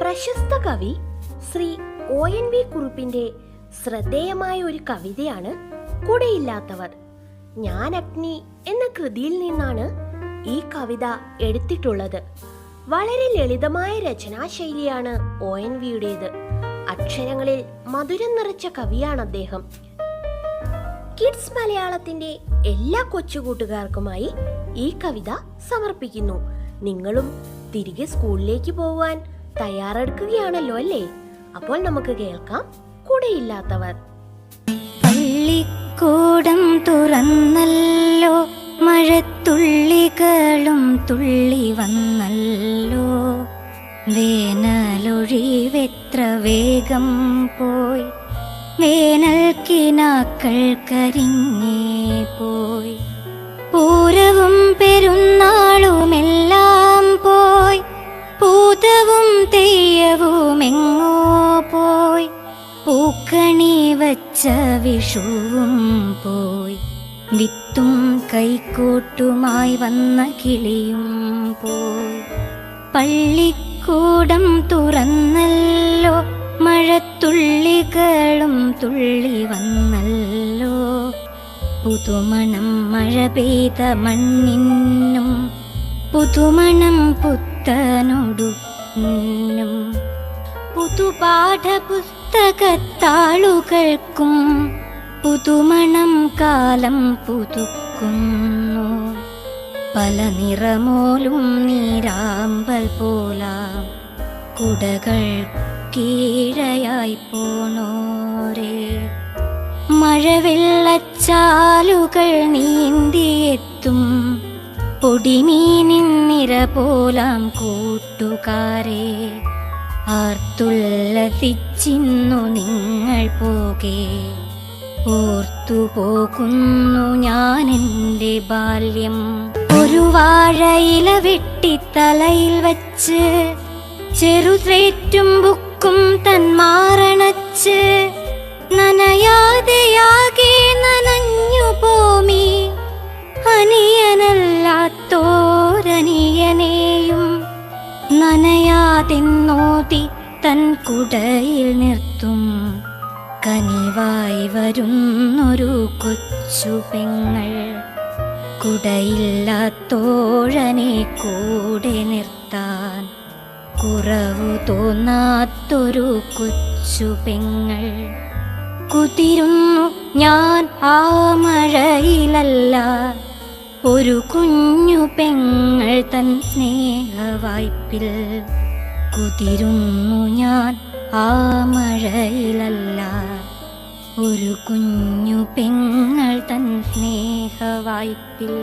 പ്രശസ്ത കവി Shri O N V കുറുപ്പിന്റെ ശ്രദ്ധേയമായ ഒരു കവിതയാണ് കുടയില്ലാത്തവർ. ഞാൻ അഗ്നി എന്ന കൃതിയിൽ നിന്നാണ് ഈ കവിത എടുത്തിട്ടുള്ളത്. വളരെ ലളിതമായ രചനാശൈലിയാണ് ഒ എൻ വിയുടേത്. അക്ഷരങ്ങളിൽ മധുരം നിറച്ച കവിയാണ് അദ്ദേഹം. കിഡ്സ് മലയാളത്തിന്റെ എല്ലാ കൊച്ചുകൂട്ടുകാർക്കുമായി ഈ കവിത സമർപ്പിക്കുന്നു. നിങ്ങളും തിരികെ സ്കൂളിലേക്ക് പോവാൻ തയ്യാറെടുക്കുകയാണല്ലോ അല്ലേ? അപ്പോൾ നമുക്ക് കേൾക്കാം കൂടെയില്ലാത്തവർ. പള്ളിക്കൂടം തുറന്നല്ലോ മഴത്തുള്ളികളും തുള്ളി വന്നല്ലോ. വേനലൊഴിവെത്ര വേഗം പോയി വേനൽ കിനാക്കൾ കരിഞ്ഞേ പോയി. പൂരവും പെരുന്നാളുമെല്ലാം പൂതവും തെയ്യവും എങ്ങോ പോയി. പൂക്കണി വച്ച വിഷുവും പോയി. വിത്തും കൈക്കോട്ടുമായി വന്ന കിളിയും പോയി. പള്ളിക്കൂടം തുറന്നല്ലോ മഴത്തുള്ളികളും തുള്ളി വന്നല്ലോ. പുതുമണം മഴ പെയ്ത മണ്ണിനും പുതുമണം പുത്തനൊടുക്കും പുതുപാഠ പുസ്തകത്താളുകൾക്കും പുതുമണം കാലം പുതുക്കുന്നു. പല നിറമോലും നീരാമ്പൽ പോലാം. കുടകൾ കീഴയായി പോണോരേ. മഴവെള്ളച്ചാലുകൾ നീന്തിയെത്തും. പൊടിമീനിൻ നിര പോലാം കൂട്ടുകാരെ ആർത്തുല്ലസിച്ചിന്നു നിങ്ങൾ പോകെ. ഓർത്തു പോകുന്നു ഞാൻ എന്റെ ബാല്യം. ഒരു വാഴയില വെട്ടി തലയിൽ വച്ച് ചെറുതേറ്റും ബുക്കും തന്മാറണച്ച് നനയാതെന്നോതി തൻ കുടയിൽ നിർത്തും. കനിവായി വരുന്നൊരു കൊച്ചു പെങ്ങൾ കുടയില്ലാത്തോഴനെ കൂടെ നിർത്താൻ കുറവു തോന്നാത്തൊരു കൊച്ചു പെങ്ങൾ കുതിരുന്നു ഞാൻ ആ മഴയിലല്ല. ഒരു കുഞ്ഞു പെങ്ങൾ തൻ സ്നേഹവായ്പിൽ കുതിരുന്നു ഞാൻ ആ മഴയിലല്ല. ഒരു കുഞ്ഞു പെങ്ങൾ തൻ സ്നേഹവായ്പിൽ